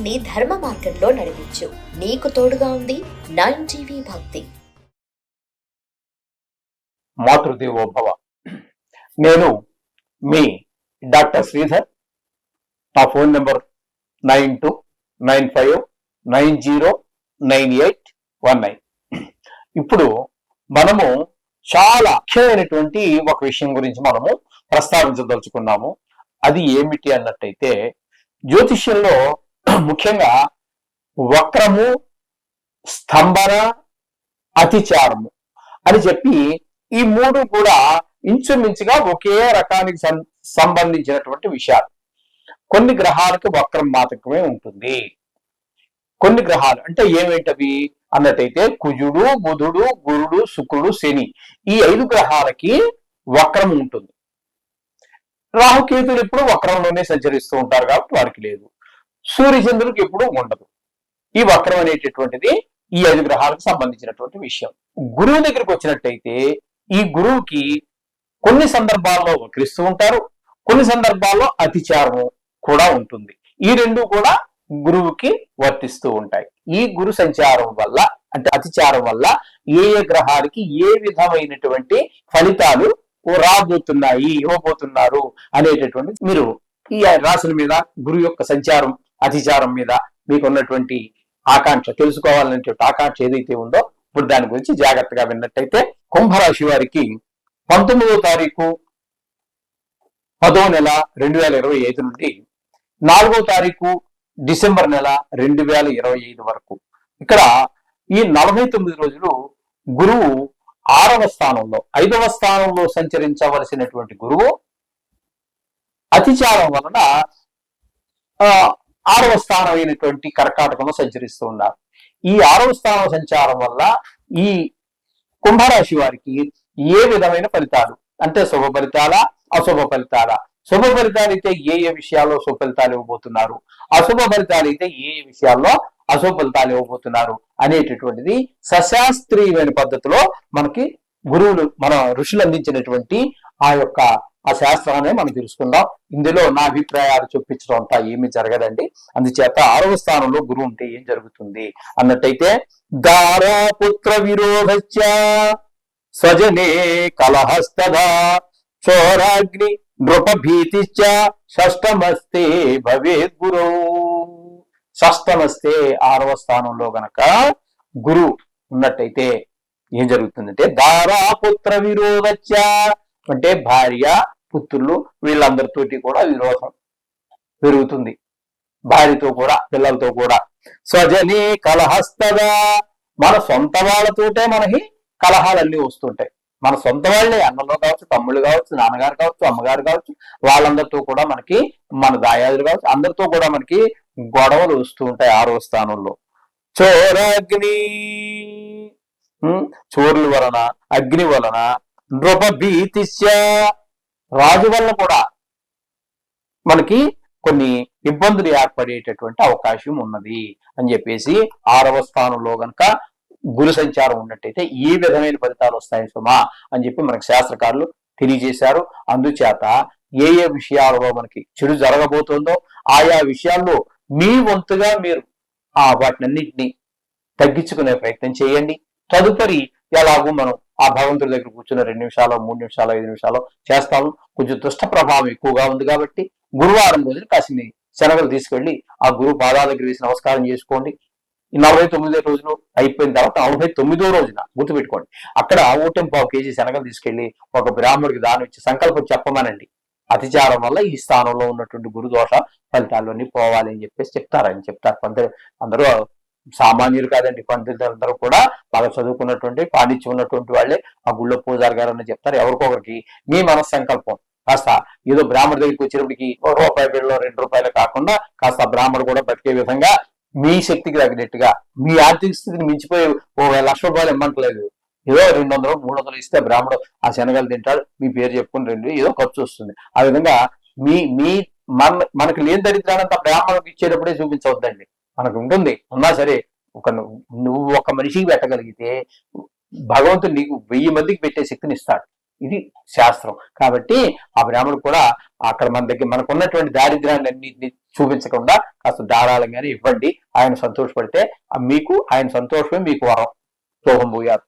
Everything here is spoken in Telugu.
జీవితాన్ని ధర్మ మార్గంలో నడిపించు. నీకు తోడుగా ఉంది నైన్ టీవీ భక్తి. మాతృదేవోభవ. నేను మీ డాక్టర్ శ్రీధర్. నా phone number nine two nine five nine zero nine eight one nine. ఇప్పుడు మనము చాలా ముఖ్యమైనటువంటి ఒక విషయం గురించి మనము ప్రస్తావించదలుచుకున్నాము. అది ఏమిటి అన్నట్టయితే జ్యోతిష్యంలో ముఖ్యంగా వక్రము స్తంభన అతిచారము అని చెప్పి ఈ మూడు కూడా ఇంచుమించుగా ఒకే రకానికి సం- సంబంధించినటువంటి విషయాలు. కొన్ని గ్రహాలకు వక్రం మాత్రమే ఉంటుంది. కొన్ని గ్రహాలు అంటే ఏమేంటవి? అన్నట్టయితే కుజుడు బుధుడు గురుడు శుక్రుడు శని ఈ ఐదు గ్రహాలకి వక్రం ఉంటుంది. రాహుకేతులు ఎప్పుడు వక్రంలోనే సంచరిస్తూ ఉంటారు కాబట్టి వాడికి లేదు. సూర్యచంద్రుడికి ఎప్పుడు ఉండదు. ఈ వక్రం అనేటటువంటిది ఈ ఐదు గ్రహాలకు సంబంధించినటువంటి విషయం. గురువు దగ్గరికి వచ్చినట్టయితే ఈ గురువుకి కొన్ని సందర్భాల్లో వక్రిస్తూ ఉంటారు కొన్ని సందర్భాల్లో అతిచారము కూడా ఉంటుంది. ఈ రెండు కూడా గురువుకి వర్తిస్తూ ఉంటాయి. ఈ గురు సంచారం వల్ల అంటే అతిచారం వల్ల ఏ ఏ గ్రహాలకి ఏ విధమైనటువంటి ఫలితాలు రాబోతున్నాయి ఇవ్వబోతున్నారు అనేటటువంటి మీరు ఈ రాశుల మీద గురువు యొక్క సంచారం అతిచారం మీద మీకున్నటువంటి ఆకాంక్ష తెలుసుకోవాలనేటువంటి ఆకాంక్ష ఏదైతే ఉందో ఇప్పుడు దాని గురించి జాగ్రత్తగా విన్నట్టయితే కుంభరాశి వారికి పంతొమ్మిదో తారీఖు పదో నెల రెండు వేల ఇరవై ఐదు నుండి నాలుగో తారీఖు డిసెంబర్ నెల రెండు వేల ఇరవై ఐదు వరకు. ఇక్కడ ఈ నలభై తొమ్మిది రోజులు గురువు ఆరవ స్థానంలో ఐదవ స్థానంలో సంచరించవలసినటువంటి గురువు అతిచారం వలన ఆ, ఆరవ స్థానం అయినటువంటి కర్కాటకంలో సంచరిస్తూ ఉన్నారు. ఈ ఆరవ స్థానం సంచారం వల్ల ఈ కుంభరాశి వారికి ఏ విధమైన ఫలితాలు? అంటే శుభ ఫలితాల? అశుభ ఫలితాల? శుభ ఫలితాలు అయితే ఏ ఏ విషయాల్లో శుభ ఫలితాలు ఇవ్వబోతున్నారు? అశుభ ఫలితాలు అయితే ఏ ఏ విషయాల్లో అశుభ ఫలితాలు ఇవ్వబోతున్నారు? అనేటటువంటిది సశాస్త్రీయమైన పద్ధతిలో మనకి గురువులు మన ఋషులు అందించినటువంటి ఆ యొక్క ఆ శాస్త్రాన్ని మనం తెలుసుకుందాం. ఇందులో నా అభిప్రాయాలు చూపించడం అంతా ఏమీ జరగదండి. అందుచేత ఆరవ స్థానంలో గురువు ఉంటే ఏం జరుగుతుంది? అన్నట్టయితే దారా పుత్ర స్వజనే కలహస్తదా చోరాగ్ని నృపభీతిశ్చ షష్టమస్తే భవేద్ గురు. షష్టమస్తే ఆరవ స్థానంలో గనక గురు ఉన్నట్టయితే ఏం జరుగుతుందంటే దారా పుత్ర విరోధచ్చ అంటే భార్య పుత్రులు వీళ్ళందరితోటి కూడా విరోధం పెరుగుతుంది. భార్యతో కూడా పిల్లలతో కూడా. స్వజనే కలహస్తదా. మన సొంత వాళ్ళతోటే మనకి కలహాలన్నీ వస్తుంటాయి. మన సొంత వాళ్ళే అన్నలో కావచ్చు తమ్ముళ్ళు కావచ్చు నాన్నగారు కావచ్చు అమ్మగారు కావచ్చు వాళ్ళందరితో కూడా మనకి మన దాయాదులు కావచ్చు అందరితో కూడా మనకి గొడవలు వస్తూ ఉంటాయి ఆరో స్థానంలో. చోరగ్ని చోరుల వలన అగ్ని వలన దృపభీతిశ్య రాజు వల్ల కూడా మనకి కొన్ని ఇబ్బందులు ఏర్పడేటటువంటి అవకాశం ఉన్నది అని చెప్పేసి ఆరవ స్థానంలో గనక గురు సంచారం ఉన్నట్టయితే ఈ విధమైన ఫలితాలు వస్తాయి సుమా అని చెప్పి మనకి శాస్త్రకారులు తెలియజేశారు. అందుచేత ఏ ఏ విషయాలలో మనకి చెడు జరగబోతుందో ఆయా విషయాల్లో మీ వంతుగా మీరు ఆ వాటినన్నింటినీ తగ్గించుకునే ప్రయత్నం చేయండి. తదుపరి ఎలాగో మనం ఆ భగవంతుడి దగ్గర కూర్చున్న రెండు నిమిషాలు మూడు నిమిషాలు ఐదు నిమిషాలు చేస్తాము. కొంచెం దుష్ట ప్రభావం ఎక్కువగా ఉంది కాబట్టి గురువారం రోజున కాసిని శనగలు తీసుకెళ్ళి ఆ గురువు పాదాల దగ్గర వేసి నమస్కారం చేసుకోండి. నలభై తొమ్మిదో రోజులు అయిపోయిన తర్వాత నలభై తొమ్మిదో రోజున గుర్తుపెట్టుకోండి. అక్కడ ఓటెం పావు కేజీ శనగలు తీసుకెళ్ళి ఒక బ్రాహ్మడికి దానం ఇచ్చి సంకల్పం చెప్పమనండి. అతిచారం వల్ల ఈ స్థానంలో ఉన్నటువంటి గురుదోష ఫలితాలన్నీ పోవాలి అని చెప్పేసి చెప్తారని చెప్తారు. అందరూ అందరూ సామాన్యులు కాదండి పండితులందరూ కూడా బాగా చదువుకున్నటువంటి పాండిత్యం ఉన్నటువంటి వాళ్ళే ఆ గుళ్ళో పూజారి గారు అని చెప్తారు. ఎవరికొకరికి మీ మనస్సంకల్పం. కాస్త ఏదో బ్రాహ్మణ దగ్గరికి వచ్చేటప్పటికి ఒక రూపాయి బిళ్ళలో రెండు రూపాయలు కాకుండా కాస్త బ్రాహ్మడు కూడా బతికే విధంగా మీ శక్తికి తగినట్టుగా మీ ఆర్థిక స్థితిని మించిపోయి ఓ లక్ష రూపాయలు ఇమ్మంటలేదు. ఏదో రెండు వందలు మూడు వందలు ఇస్తే బ్రాహ్మడు ఆ శనగలు తింటాడు మీ పేరు చెప్పుకుని రెండు ఏదో ఖర్చు వస్తుంది. ఆ విధంగా మీ మీ మన మనకు లేని దరిద్రానంత బ్రాహ్మణకు ఇచ్చేటప్పుడే చూపించవద్దండి. మనకు ఉంటుంది ఉన్నా సరే ఒక నువ్వు ఒక మనిషికి పెట్టగలిగితే భగవంతుడు నీకు వెయ్యి మందికి పెట్టే శక్తిని ఇస్తాడు ఇది శాస్త్రం. కాబట్టి ఆ బ్రాహ్మణుడు కూడా అక్కడ మన దగ్గర మనకు ఉన్నటువంటి దారిద్ర్యాన్ని అన్నింటినీ చూపించకుండా కాస్త ధారాళంగానే ఇవ్వండి. ఆయన సంతోషపడితే మీకు ఆయన సంతోషమే మీకు వరం. సోహం భూయాత్